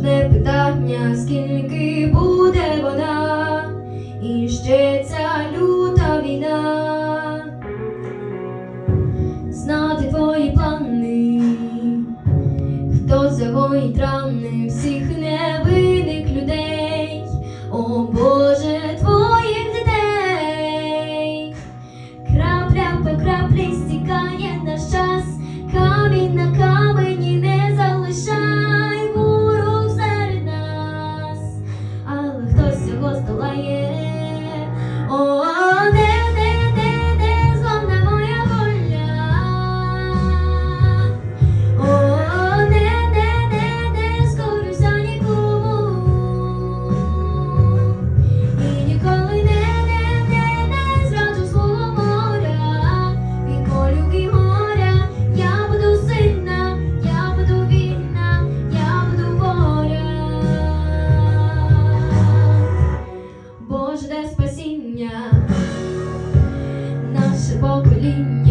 одне питання, скільки буде вона, і ще ця люта війна, знати твої плани, хто за твої травми. Oh O loving